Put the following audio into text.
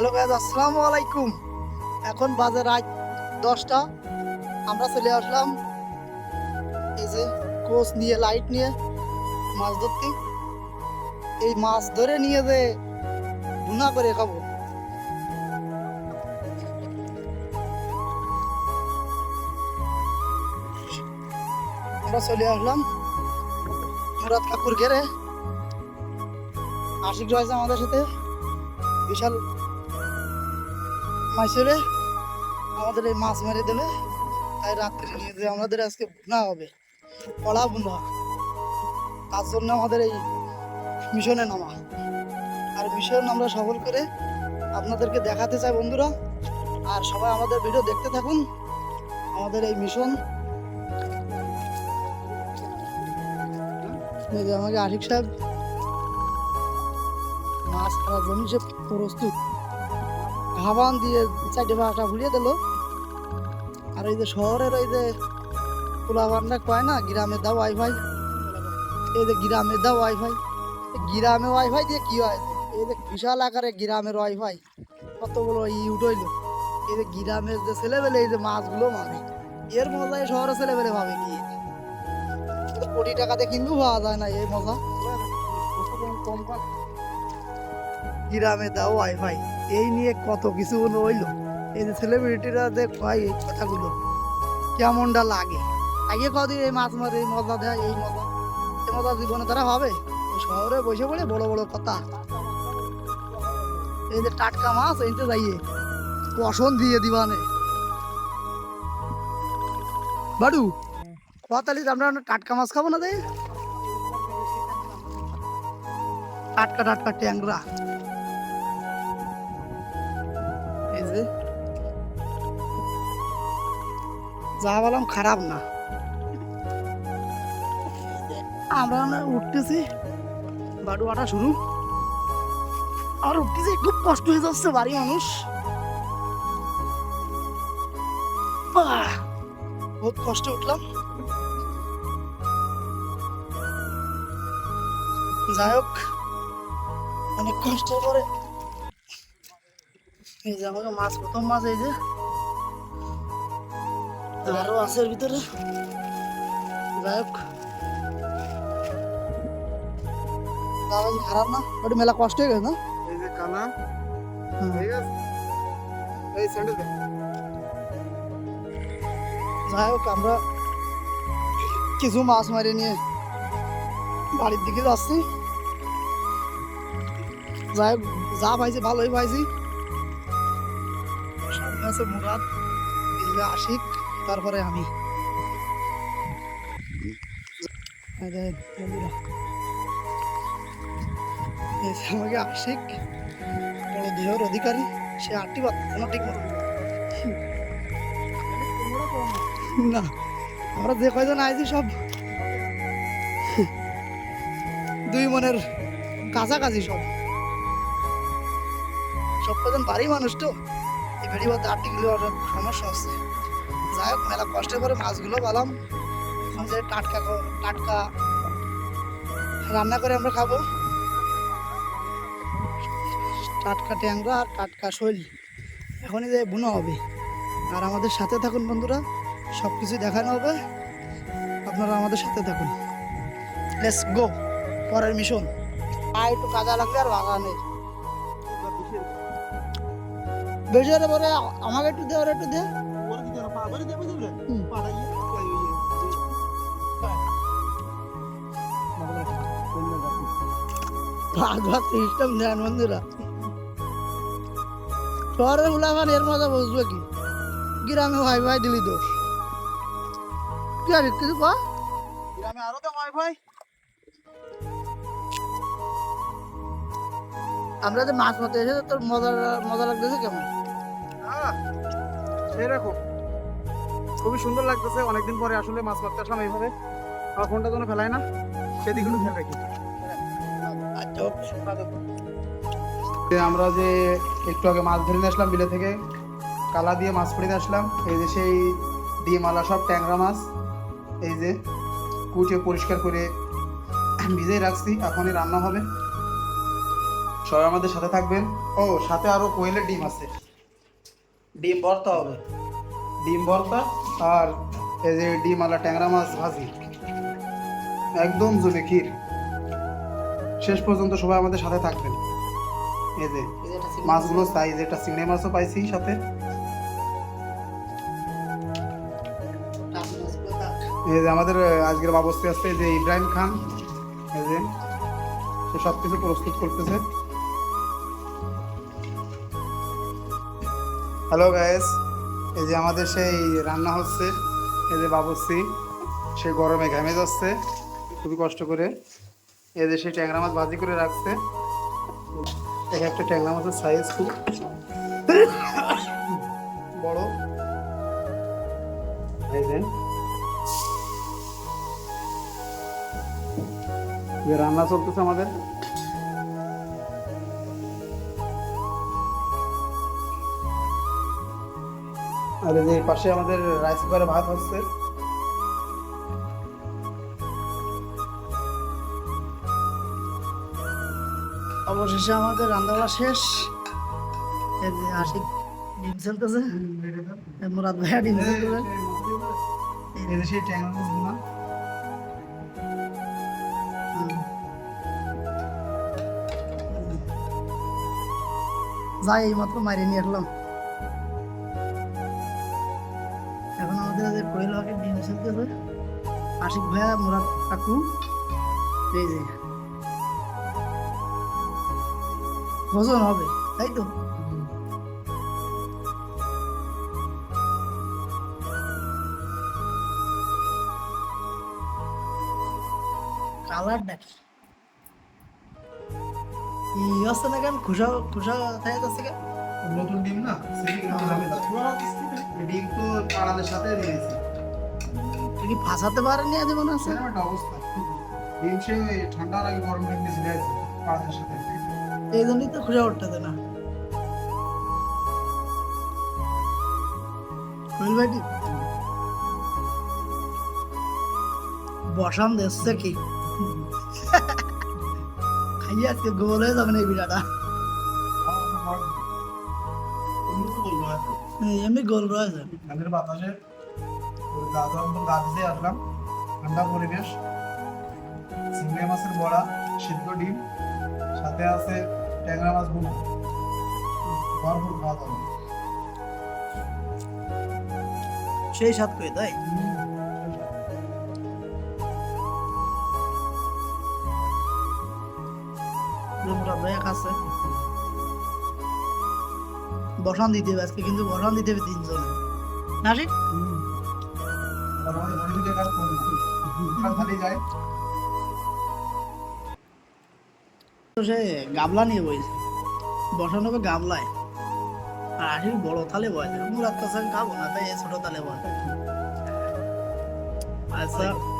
Hello guys আসসালামু আলাইকুম। এখন বাজে রাত দশটা। আমরা চলে আসলাম এই যে কোচ নিয়ে লাইট নিয়ে মাছ ধরতে। এই মাছ ধরে নিয়ে যে ভুনা করে খাব। আমরা চলে আসলাম মুরাদ কাকুর ঘেরে। আশিক রয়েছে আমাদের সাথে। বিশাল মাইসেরে আমাদের এই মাছ মেরে দেবে, তাই রাত্রে নিয়ে যে আমাদের আজকে ভুনা হবে কড়া ভুনা। তার জন্য আমাদের এই মিশনে নামা। আর মিশন আমরা সফল করে আপনাদেরকে দেখাতে চাই বন্ধুরা। আর সবাই আমাদের ভিডিও দেখতে থাকুন, আমাদের এই মিশন। আমাকে আশিক সাহেব, মাছ খাওয়ার জন্য সে প্রস্তুত। ঘাবান দিয়ে চারটে বাসা ভুলিয়ে দিল। আর এই যে শহরের ওই যে পোলাবান্না কয় না গ্রামে দাও ওয়াইফাই এই যে গ্রামে দাও ওয়াইফাই গ্রামে ওয়াইফাই দিয়ে কি হয়? এই যে বিশাল আকারে গ্রামের ওয়াইফাই কত বড় ই উঠইলো এই যে গ্রামের যে ছেলেবেলে এই যে মাছগুলো মারে। এর মজায় শহরের ছেলেবেলে ভাবে কি? কোটি টাকাতে কিন্তু পাওয়া যায় না এই মজা। কম গ্রামে দাও ওয়াইফাই এই নিয়ে কত কিছু রইল। এই যে সেলিব্রিটিরা যে কয় এই কথাগুলো, কেমনটা লাগে? আগে কদিন এই মাছ মারে, এই মজা দেয়, এই মজা। এই মজা জীবনে তারা এই শহরে বসে পড়ে বড় বড় কথা। এই যে টাটকা মাছ, এইতে যাইয়ে পশন দিয়ে দিবানে। বাড়ু কতালি আমরা টাটকা মাছ খাব না দেয় টাটকা টাটকা ট্যাংরা। যা বললাম খারাপ না। আমরা না উঠতেছি আটা শুরু। আর উঠতেছি, খুব কষ্ট হয়ে যাচ্ছে বাড়ি মানুষ। বহুত কষ্ট উঠলাম। যাই হোক, অনেক কষ্ট করে এই যে আমাকে মাছ, প্রথম মাছ এই যে আরও আছে এর ভিতরে। যাই হোক খারাপ না ওটা মেলা কষ্ট হয়ে গেছে না? এই যে কানা এই স্যান্ডেল যাই হোক আমরা কিছু মাছ মারি নিয়ে বাড়ির দিকে যাচ্ছি। যাই হোক যা পাইছি ভালোই পাইছি। সামনে আছে মুরাদ আশিক। তারপরে আমি। আশিক বড় দেহর অধিকারী, সে আটটি না ঠিক না। আমরা যে কয়জন আইছি সব দুই মনের কাছাকাছি সব। সব কজন বাড়ি মানুষ তো, এই ভেড়ি বলতে আটটি কিলো সমস্যা হচ্ছে। যাই হোক, মেলা কষ্ট করে মাছগুলো পালাম। এখন যে টাটকা টাটকা রান্না করে আমরা খাব। টাটকা ট্যাংরা আর টাটকা শৈল। এখনই যে বুনো হবে। আর আমাদের সাথে থাকুন বন্ধুরা সব কিছু দেখানো হবে। আপনারা আমাদের সাথে থাকুন। লেটস গো পরের মিশন আর একটু কাজা লাগবে আর বাগানে হলে পরে আমাকে একটু দে, ওর একটু দে। সিস্টেম দেন বন্ধুরা। শহরের মুলাফান এর মজা বুঝবে কি? গ্রামে ভাই ভাই দিলি দোষ। কি আর কিছু কয়া গ্রামে আরও তো ওয়াইফাই আমরা যে মাছ মারতে এসে তোর মজা মজা লাগতেছে কেমন? সেরকম। খুবই সুন্দর লাগতেছে। অনেকদিন পরে আসলে মাছ মারতে আসলাম এইভাবে। আমার ফোনটা যেন ফেলায় না। সেদিকগুলো খেয়াল রাখি। আমরা যে একটু আগে মাছ ধরে নিয়ে আসলাম বিলে থেকে, কালা দিয়ে মাছ পড়ে আসলাম। এই যে সেই ডিমালা সব ট্যাংরা মাছ, এই যে কুচিয়ে পরিষ্কার করে ভিজিয়ে রাখছি, এখনই রান্না হবে। সবাই আমাদের সাথে থাকবেন। ও, সাথে আরও কোয়েলের ডিম আছে। ডিম ভর্তা হবে। ডিম ভর্তা? আর এই যে ডিম আলা ট্যাংরা মাছ ভাজি, একদম জমে ক্ষীর। শেষ পর্যন্ত সবাই আমাদের সাথে থাকবেন। এই যে মাছগুলো সাইজ এটা চিংড়ি মাছও পাইছি সাথে। এই যে আমাদের আজকের বাবস্তি আছে যে ইব্রাহিম খান। এই যে সে সব কিছু প্রস্তুত করতেছে। হ্যালো গায়েস এই যে আমাদের সেই রান্না হচ্ছে, এই যে বাবস্তি সে গরমে ঘামে যাচ্ছে, খুবই কষ্ট করে। এই যে সেই ট্যাংরা মাছ ভাজি করে রাখছে। এক একটা ট্যাংরা মাছের সাইজ খুব বড়। রান্না চলতেছে আমাদের। আর এই যে পাশে আমাদের রাইস কুকারে ভাত হচ্ছে। অবশেষে আমাদের রান্নাবাড়া শেষ। এই যে আশিক ডিম মুরাদ ভাইয়া ডিম যাই এই মাত্র মারি নিয়ে আসলাম। আমাদের যে কোয়েল হকে আশিক ভাইয়া মুরাদ কাকু এই যে। ভোজন হবে তাই তো? কালার নাকি আছে না কেন? খুশা খুশা থাকে যাচ্ছে কেন? নতুন ডিম না? সেটি ডিম তো আড়ালের সাথে দিয়েছি কি ফাঁসাতে পারেনি আজ মনে আছে একটা অবস্থা। সে ঠান্ডার আগে গরম পাড়ালের সাথে। এই জন্যই তো খুশা উঠতেছে না। কোয়েল ভাইটি বসান দেখছে কি? খাইয়ে আজকে গোল হয়ে যাবে না এই বিড়াটা? এই এমনি গোল রয়েছে। বাতাসে ভিজে আসলাম। ঠান্ডা পরিবেশ। মাছের বড়া, সিদ্ধ ডিম, সাথে আছে ট্যাংরা মাছ ভরপুর খাওয়া দাওয়া। সেই করে তাই? বসান দিতে হবে আজকে, কিন্তু বসান দিতে হবে তিনজন। না সে গাবলা নিয়ে বইছে। বসানো হবে গাবলায়। আর আশির বড় থালে বয়। মুরাদ কাছে খাব না তাই ছোট তালে বয়। আচ্ছা।